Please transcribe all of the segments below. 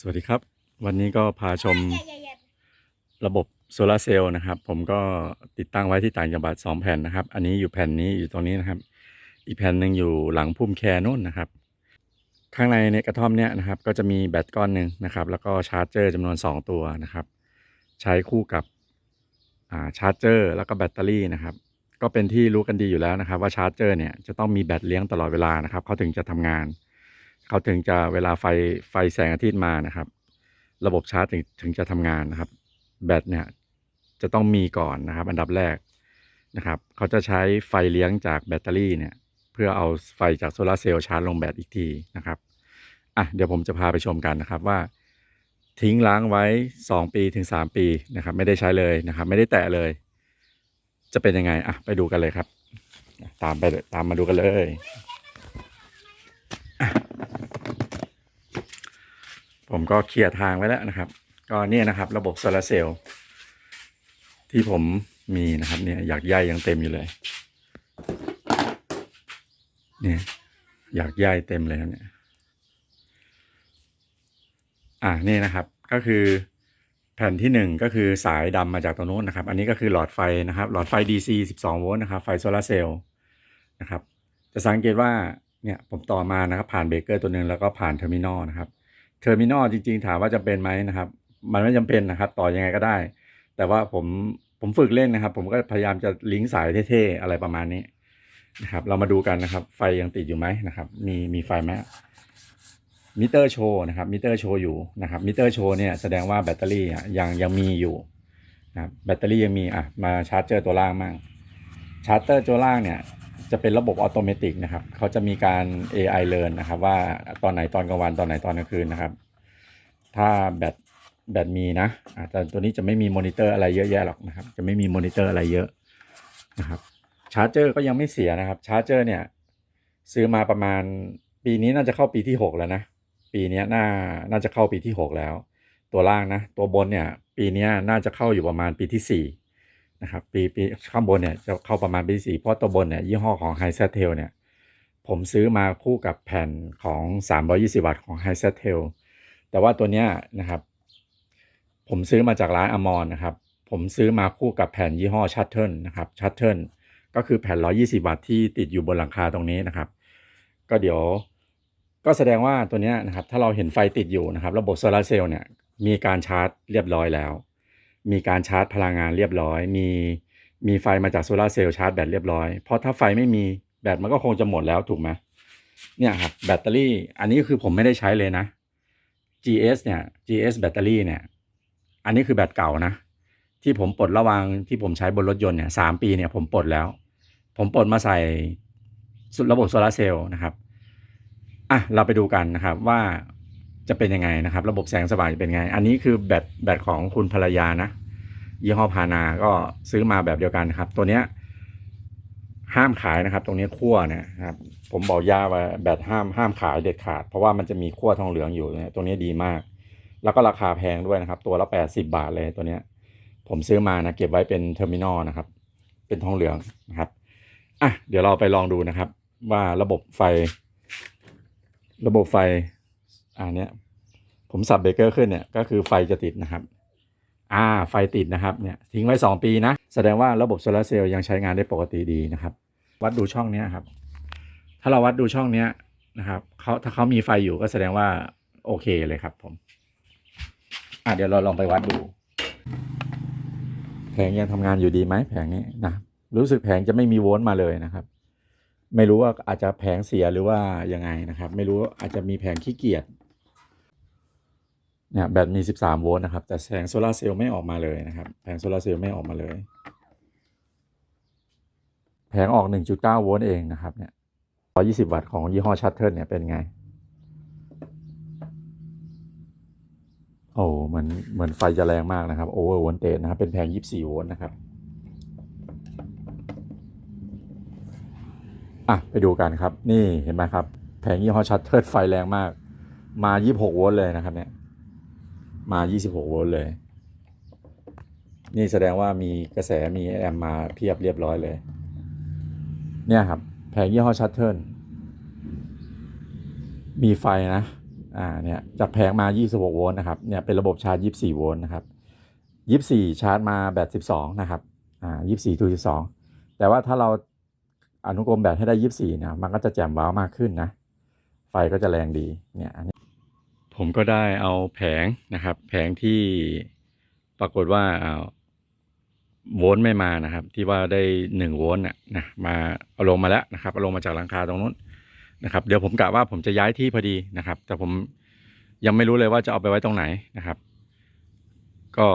สวัสดีครับ วันนี้ก็พาชมระบบโซลาร์เซลล์นะครับ ผมก็ติดตั้งไว้ที่ต่างจังหวัด2แผ่นนะครับ อันนี้อยู่แผ่นนี้อยู่ตรงนี้นะครับ อีกแผ่นหนึ่งอยู่หลังพุ่มแคนู่นนะครับ ข้างในในกระท่อมเนี้ยนะครับ ก็จะมีแบตก้อนหนึ่งนะครับ แล้วก็ชาร์จเจอร์จำนวน 2 ตัวนะครับ ใช้คู่กับอ่าชาร์จเจอร์แล้วก็แบตเตอรี่นะครับ ก็เป็นที่รู้กันดีอยู่แล้วนะครับ ว่าชาร์จเจอร์เนี่ยจะต้องมีแบตเลี้ยงตลอดเวลานะครับเขาถึงจะทำงาน เขาถึงจะเวลาไฟไฟแสงอาทิตย์มานะครับ ระบบชาร์จถึงถึงจะทำงานนะครับ แบตเนี่ยจะต้องมีก่อนนะครับ อันดับแรกนะครับ เขาจะใช้ไฟเลี้ยงจากแบตเตอรี่เนี่ย เพื่อเอาไฟจากโซลาร์เซลล์ชาร์จลงแบตอีกทีนะครับอะเดี๋ยวผมจะพาไปชมกันนะครับว่า ทิ้งล้างไว้ 2 ปีถึง 3 ปีนะครับ ไม่ได้ใช้เลยนะครับ ไม่ได้แตะเลย จะเป็นยังไงอะไปดูกันเลยครับ ตามไปตามมาดูกันเลย ผมก็เคลียร์ทางไว้แล้วนะครับ ก็เนี่ยนะครับ ระบบโซลาร์เซลล์ที่ผมมีนะครับ เนี่ยอยากใยยังเต็มอยู่เลย เนี่ยอยากใยเต็มเลยเนี่ยอ่านี่นะครับก็คือแผ่นที่หนึ่งก็คือสายดำมาจากตรงนู้นนะครับ อันนี้ก็คือหลอดไฟนะครับ หลอดไฟ DC 12 โวลต์นะครับ ไฟโซลาร์เซลล์นะครับ จะสังเกตว่าเนี่ยผมต่อมานะครับผ่านเบรกเกอร์ตัวหนึ่งแล้วก็ผ่านเทอร์มินอลนะครับ เทอร์มินอลจริงๆ ถามว่าจำเป็นไหมนะครับ มันไม่จำเป็นนะครับ ต่อยังไงก็ได้ แต่ว่าผมผมฝึกเล่นนะครับ ผมก็พยายามจะลิงก์สายเท่ๆ อะไรประมาณนี้นะครับ เรามาดูกันนะครับ ไฟยังติดอยู่ไหมนะครับ มีมีไฟไหมมิเตอร์โชว์นะครับ มิเตอร์โชว์อยู่นะครับ มิเตอร์โชว์เนี่ยแสดงว่าแบตเตอรี่อะยังยังมีอยู่นะครับ แบตเตอรี่ยังมีอะ มาชาร์จเจอร์ตัวล่างมั่งชาร์จเจอร์ตัวล่างเนี่ย จะเป็นระบบอัตโนมัตินะครับ เขาจะมีการ AI learn นะครับ ว่าตอนไหนตอนกลางวันตอนไหนตอนกลางคืนนะครับ ถ้าแบตแบตมีนะอาจจะตัวนี้จะไม่มีมอนิเตอร์อะไรเยอะแยะหรอกนะครับ จะไม่มีมอนิเตอร์อะไรเยอะนะครับชาร์จเจอร์ก็ยังไม่เสียนะครับชาร์จเจอร์เนี่ย ซื้อมาประมาณปีนี้น่าจะเข้าปีที่หกแล้วนะปีนี้น่าน่าจะเข้าปีที่หกแล้ว ตัวล่างนะ ตัวบนเนี่ย ปีนี้น่าจะเข้าอยู่ประมาณปีที่สี่ นะครับปีปีข้างบนเนี่ยจะเข้าประมาณปีสี่เพราะตัวบนเนี่ยยี่ห้อของ h i s e t e l เนี่ยผมซื้อมาคู่กับแผ่นของ 320 วัตต์ของ h i s e t e l แต่ว่าตัวเนี้ยนะครับ ผมซื้อมาจากร้านอมรนนะครับ ผมซื้อมาคู่กับแผ่นยี่ห้อชัตเทิลนะครับชัตเทิลก็คือแผ่น 120 วัตต์ที่ติดอยู่บนหลังคาตรงนี้นะครับ ก็เดี๋ยวก็แสดงว่าตัวเนี้ยนะครับ ถ้าเราเห็นไฟติดอยู่นะครับ ระบบโซลาร์เซลล์เนี่ยมีการชาร์จเรียบร้อยแล้ว มีการชาร์จพลังงานเรียบร้อย มีมีไฟมาจากโซลาร์เซลล์ชาร์จแบตเรียบร้อย เพราะถ้าไฟไม่มีแบตมันก็คงจะหมดแล้วถูกไหมเนี่ยครับแบตเตอรี่อันนี้คือผมไม่ได้ใช้เลยนะ GS เนี่ย GS แบตเตอรี่เนี่ย อันนี้คือแบตเก่านะ ที่ผมปลดระวางที่ผมใช้บนรถยนต์เนี่ยสามปีเนี่ยผมปลดแล้ว ผมปลดมาใส่สุดระบบโซลาร์เซลล์นะครับอะเราไปดูกันนะครับว่า จะเป็นยังไงนะครับ ระบบแสงสว่างจะเป็นไง อันนี้คือแบตแบตของคุณภรรยานะ ยี่ห้อพานาก็ซื้อมาแบบเดียวกันครับ ตัวเนี้ยห้ามขายนะครับ ตรงนี้ขั้วเนะครับ ผมบอกย่าว่าแบตห้ามห้ามขายเด็ดขาด เพราะว่ามันจะมีขั้วทองเหลืองอยู่เนี่ยตัวนี้ดีมาก แล้วก็ราคาแพงด้วยนะครับ ตัวละแปดสิบาทเลยตัวเนี้ย ผมซื้อมานะเก็บไว้เป็นเทอร์มินอลนะครับ เป็นทองเหลืองนะครับอะเดี๋ยวเราไปลองดูนะครับ ว่าระบบไฟ ระบบไฟ อ่าเนี้ยผมสับเบรกเกอร์ขึ้นเนี่ยก็คือไฟจะติดนะครับ อ่าไฟติดนะครับเนี่ยทิ้งไว้ 2 ปีนะ แสดงว่าระบบโซลาร์เซลล์ยังใช้งานได้ปกติดีนะครับ วัดดูช่องเนี้ยครับ ถ้าเราวัดดูช่องเนี้ยนะครับเขาถ้าเขามีไฟอยู่ก็แสดงว่าโอเคเลยครับ ผมอะเดี๋ยวเราลองไปวัดดูแผงยังทำงานอยู่ดีไหมแผงนี้นะรู้สึกแผงจะไม่มีโวลต์มาเลยนะครับ ไม่รู้ว่าอาจจะแผงเสียหรือว่ายังไงนะครับ ไม่รู้อาจจะมีแผงขี้เกียจ เนี่ยแบตมี 13 โวลต์นะครับ แต่แสงโซลาร์เซลล์ไม่ออกมาเลยนะครับแผงโซลาร์เซลล์ไม่ออกมาเลย แผงออก 1.9 โวลต์เองนะครับเนี่ย120 วัตต์ของยี่ห้อชัตเทิลเนี่ยเป็นไง โอ้เหมือนเหมือนไฟจะแรงมากนะครับโอเวอร์โวลเตจนะครับ เป็นแผง 24 โวลต์นะครับอะไปดูกันครับ นี่เห็นไหมครับ แผงยี่ห้อชัตเทิลไฟแรงมาก มา 26 โวลต์เลยนะครับเนี่ย มา 26 โวลต์เลย นี่แสดงว่ามีกระแสมีแอมมาเพียบเรียบร้อยเลย เนี่ยครับ แผงยี่ห้อชัตเทิลมีไฟนะ อ่า เนี่ย จากแผงมา 26 โวลต์นะครับ เนี่ย เป็นระบบชาร์จ 24 โวลต์นะครับ 24 ชาร์จมาแบต 12 นะครับ อ่า 24ทู12 แต่ว่าถ้าเราอนุกรมแบตให้ได้ 24เนี่ยมันก็จะแจ่มว้าวมากขึ้นนะ ไฟก็จะแรงดี เนี่ยอันนี้ ผมก็ได้เอาแผงนะครับ แผงที่ปรากฏว่าอ่าโวลต์ไม่มานะครับ ที่ว่าได้หนึ่งโวลต์น่ะนะมาเอาลงมาแล้วนะครับเอาลงมาจากหลังคาตรงนู้นนะครับ เดี๋ยวผมกะว่าผมจะย้ายที่พอดีนะครับ แต่ผมยังไม่รู้เลยว่าจะเอาไปไว้ตรงไหนนะครับ ก็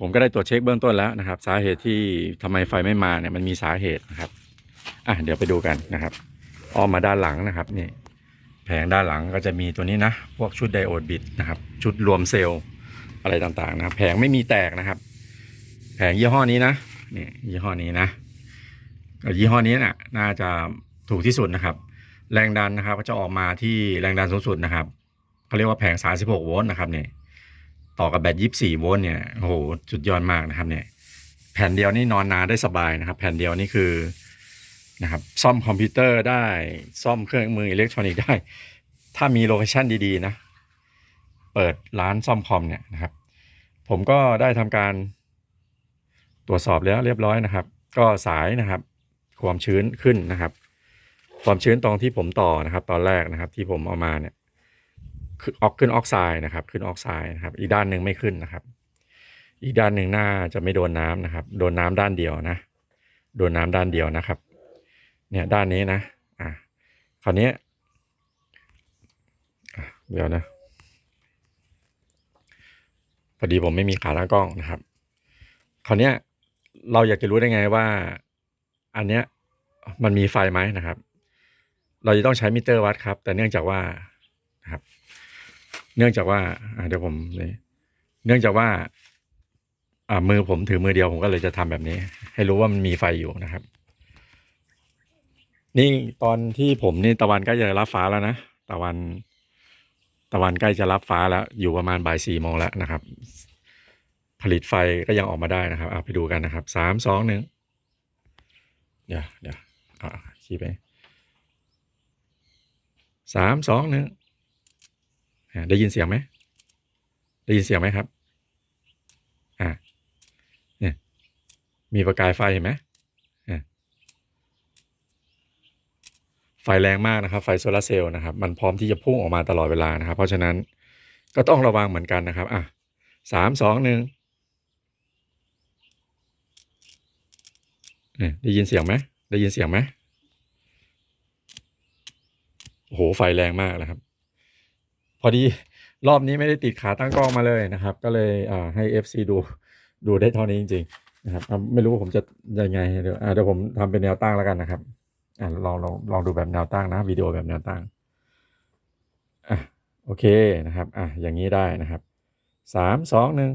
ผมก็ได้ตรวจเช็คเบื้องต้นแล้วนะครับ สาเหตุที่ทำไมไฟไม่มาเนี่ยมันมีสาเหตุนะครับอะเดี๋ยวไปดูกันนะครับอ้อมมาด้านหลังนะครับนี่ แผงด้านหลังก็จะมีตัวนี้นะ พวกชุดไดโอดบิดนะครับ ชุดรวมเซลล์อะไรต่างๆนะครับแผงไม่มีแตกนะครับ แผงยี่ห้อนี้นะนี่ยี่ห้อนี้นะก็ยี่ห้อนี้น่ะน่าจะถูกที่สุดนะครับ แรงดันนะครับก็จะออกมาที่แรงดันสูงสุดนะครับเขาเรียกว่าแผง 36 โวลต์นะครับเนี่ยต่อกับแบต24 โวลต์เนี่ยโอ้โหสุดยอดมากนะครับเนี่ยแผ่นเดียวนี่นอนนานได้สบายนะครับ แผ่นเดียวนี่คือ นะครับซ่อมคอมพิวเตอร์ได้ซ่อมเครื่องมืออิเล็กทรอนิกส์ได้ ถ้ามีโลเคชันดีๆนะ เปิดร้านซ่อมคอมเนี่ยนะครับ ผมก็ได้ทำการ ตรวจสอบแล้วเรียบร้อยนะครับ ก็สายนะครับ ความชื้นขึ้นนะครับ ความชื้นตรงที่ผมต่อนะครับ ตอนแรกนะครับที่ผมเอามาเนี่ยคือออกขึ้นออกไซด์นะครับ ขึ้นออกไซด์นะครับ อีกด้านหนึ่งไม่ขึ้นนะครับ อีกด้านหนึ่งหน่าจะไม่โดนน้ำนะครับ โดนน้ำด้านเดียวนะ โดนน้ำด้านเดียวนะครับ เนี่ยด้านนี้นะ อะคราวนี้เดี๋ยวนะพอดีผมไม่มีขาตั้งกล้องนะครับ คราวนี้เราอยากจะรู้ได้ไงว่า อันเนี้ยมันมีไฟไหมนะครับ เราจะต้องใช้มิเตอร์วัดครับ แต่เนื่องจากว่านะครับ เนื่องจากว่าเดี๋ยวผมเลยเนื่องจากว่า อ่ามือผมถือมือเดียวผมก็เลยจะทำแบบนี้ ให้รู้ว่ามันมีไฟอยู่นะครับ นี่ตอนที่ผมนี่ตะวันใกล้จะรับฟ้าแล้วนะตะวัน ตะวันใกล้จะรับฟ้าแล้ว อยู่ประมาณบ่ายสี่โมงแล้วนะครับ ผลิตไฟก็ยังออกมาได้นะครับเอาไปดูกันนะครับสามสองหนึ่งเดี๋ยวเดี๋ยวอ่าชี้ไปสามสองหนึ่งได้ยินเสียงไหมได้ยินเสียงไหมครับ อ่าเนี่ยมีประกายไฟเห็นไหม ไฟแรงมากนะครับ ไฟโซลาร์เซลล์นะครับ มันพร้อมที่จะพุ่งออกมาตลอดเวลานะครับ เพราะฉะนั้นก็ต้องระวังเหมือนกันนะครับ อะสามสองหนึ่งเนี่ยได้ยินเสียงไหมได้ยินเสียงไหมโอ้โห ไฟแรงมากนะครับ พอดีรอบนี้ไม่ได้ติดขาตั้งกล้องมาเลยนะครับ ก็เลยอ่าให้ FC ดูดูได้เท่านี้จริง ๆ นะครับ ไม่รู้ว่าผมจะยังไงเดี๋ยวเดี๋ยวผมทำเป็นแนวตั้งแล้วกันนะครับ อะลองลองลองดูแบบแนวตั้งนะวิดีโอแบบแนวตั้งอะโอเคนะครับอะอย่างนี้ได้นะครับสามสองหนึ่ง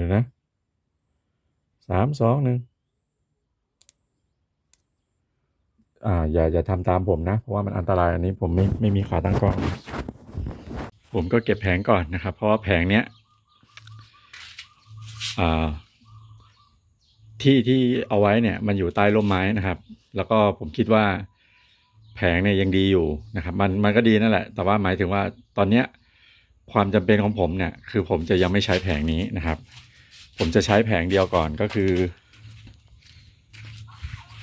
ดี๋ยวนะสามสองหนึ่งอ่าอย่าอย่าทำตามผมนะ เพราะว่ามันอันตรายอันนี้ผมไม่ไม่มีขาตั้งกล้อง ผมก็เก็บแผงก่อนนะครับ เพราะว่าแผงเนี้ยอ่าที่ที่เอาไว้เนี่ยมันอยู่ใต้ร่มไม้นะครับ แล้วก็ผมคิดว่าแผงเนี่ยยังดีอยู่นะครับ มันมันก็ดีนั่นแหละ แต่ว่าหมายถึงว่าตอนเนี้ยความจำเป็นของผมเนี่ยคือผมจะยังไม่ใช้แผงนี้นะครับ ผมจะใช้แผงเดียวก่อนก็คือ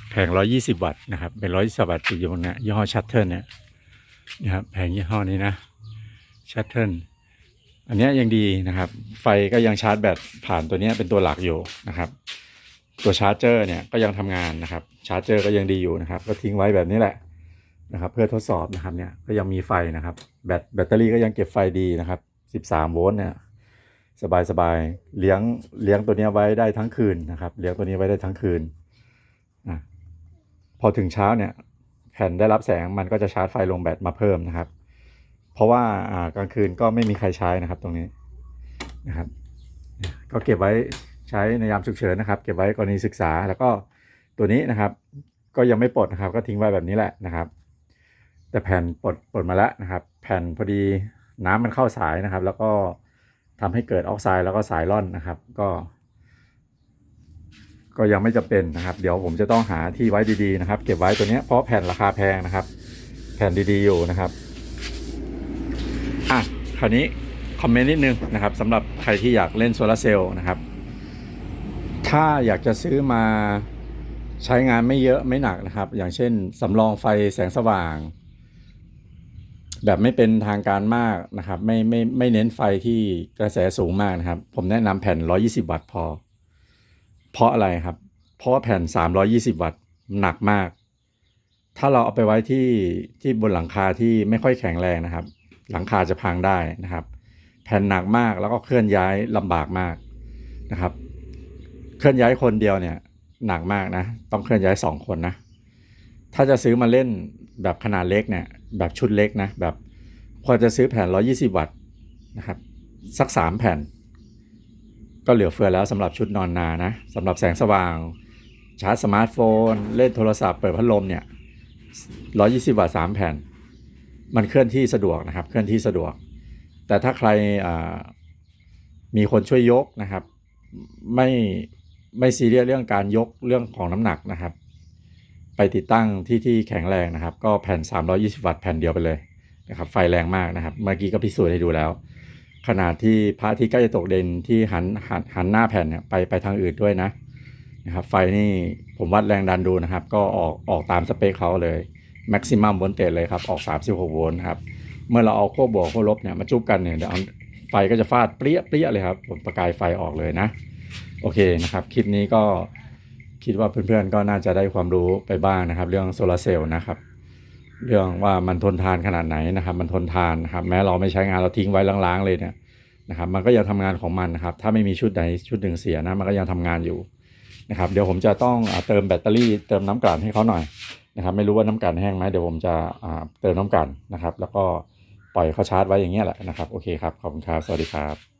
แผง 120 วัตต์นะครับ เป็น 120 วัตต์ติดอยู่บนเนี้ยี่ห้อชัตเทิลเนี่ยนะครับแผงยี่ห้อนี้นะชัตเทิลอันนี้ยังดีนะครับ ไฟก็ยังชาร์จแบตผ่านตัวนี้เป็นตัวหลักอยู่นะครับ ตัวชาร์จเจอร์เนี่ยก็ยังทำงานนะครับ ชาร์จเจอร์ก็ยังดีอยู่นะครับ ก็ทิ้งไว้แบบนี้แหละนะครับ เพื่อทดสอบนะครับเนี่ยก็ยังมีไฟนะครับ แบตแบตเตอรี่ก็ยังเก็บไฟดีนะครับ 13 โวลต์เนี่ย สบายสบายเลี้ยงเลี้ยงตัวนี้ไว้ได้ทั้งคืนนะครับ เลี้ยงตัวนี้ไว้ได้ทั้งคืนอะพอถึงเช้าเนี่ยแผ่นได้รับแสงมันก็จะชาร์จไฟลงแบตมาเพิ่มนะครับ เพราะว่าอ่ากลางคืนก็ไม่มีใครใช้นะครับตรงนี้นะครับ ก็เก็บไว้ใช้ในยามฉุกเฉินนะครับ เก็บไว้กรณีศึกษาแล้วก็ตัวนี้นะครับ ก็ยังไม่ปลดนะครับ ก็ทิ้งไว้แบบนี้แหละนะครับ แต่แผ่นปลดปลดมาแล้วนะครับ แผ่นพอดีน้ำมันเข้าสายนะครับ แล้วก็ ทำให้เกิดออกไซด์แล้วก็สายร่อนนะครับ ก็ ก็ยังไม่จำเป็นนะครับ เดี๋ยวผมจะต้องหาที่ไว้ดีๆนะครับ เก็บไว้ตัวเนี้ยเพราะแผ่นราคาแพงนะครับ แผ่นดีๆอยู่นะครับอะคราวนี้คอมเมนต์นิดนึงนะครับสำหรับใครที่อยากเล่นโซลาร์เซลล์นะครับ ถ้าอยากจะซื้อมาใช้งานไม่เยอะไม่หนักนะครับ อย่างเช่นสำรองไฟแสงสว่าง แบบไม่เป็นทางการมากนะครับ ไม่ไม่ไม่เน้นไฟที่กระแสสูงมากนะครับ ผมแนะนำแผ่น 120 วัตต์พอ เพราะอะไรครับ เพราะแผ่น 320 วัตต์หนักมาก ถ้าเราเอาไปไว้ที่ที่บนหลังคาที่ไม่ค่อยแข็งแรงนะครับ หลังคาจะพังได้นะครับ แผ่นหนักมากแล้วก็เคลื่อนย้ายลำบากมากนะครับ เคลื่อนย้ายคนเดียวเนี่ยหนักมากนะ ต้องเคลื่อนย้ายสองคนนะ ถ้าจะซื้อมาเล่นแบบขนาดเล็กเนี่ย แบบชุดเล็กนะแบบควรจะซื้อแผ่น 120 วัตต์นะครับสัก 3 แผ่น ก็เหลือเฟือแล้วสำหรับชุดนอนนานะสำหรับแสงสว่าง ชาร์จสมาร์ทโฟน เล่นโทรศัพท์เปิดพัดลมเนี่ย 120 วัตต์ 3 แผ่น มันเคลื่อนที่สะดวกนะครับ เคลื่อนที่สะดวก แต่ถ้าใครมีคนช่วยยกนะครับ ไม่ไม่ซีเรียสเรื่องการยกเรื่องของน้ำหนักนะครับ ไปติดตั้งที่ที่แข็งแรงนะครับ ก็แผ่น 320 วัตต์แผ่นเดียวไปเลยนะครับ ไฟแรงมากนะครับ เมื่อกี้ก็พิสูจน์ให้ดูแล้ว ขนาดที่พระที่ใกล้จะตกเด่นที่หันหันหันหน้าแผ่นเนี่ยไปไปทางอื่นด้วยนะนะครับไฟนี่ผมวัดแรงดันดูนะครับ ก็ออกออกตามสเปคเขาเลย maximum voltage เลยครับ ออก 36 โวลต์ครับ เมื่อเราเอาขั้วบวกขั้วลบเนี่ยมาจุบกันเนี่ยเดี๋ยวไฟก็จะฟาดเปรี้ยเปรี้ยเลยครับผมประกายไฟออกเลยนะ โอเคนะครับ คลิปนี้ก็ คิดว่าเพื่อนๆก็น่าจะได้ความรู้ไปบ้างนะครับ เรื่องโซลาร์เซลล์นะครับ เรื่องว่ามันทนทานขนาดไหนนะครับ มันทนทานนะครับ แม้เราไม่ใช้งานเราทิ้งไว้ล้างๆเลยเนี่ยนะครับ มันก็ยังทำงานของมันนะครับ ถ้าไม่มีชุดใดชุดหนึ่งเสียนะมันก็ยังทำงานอยู่นะครับ เดี๋ยวผมจะต้องเติมแบตเตอรี่เติมน้ำกลั่นให้เขาหน่อยนะครับ ไม่รู้ว่าน้ำกลั่นแห้งไหมเดี๋ยวผมจะเติมน้ำกลั่นนะครับ แล้วก็ปล่อยเขาชาร์จไว้อย่างเงี้ยแหละนะครับ โอเคครับ ขอบคุณครับ สวัสดีครับ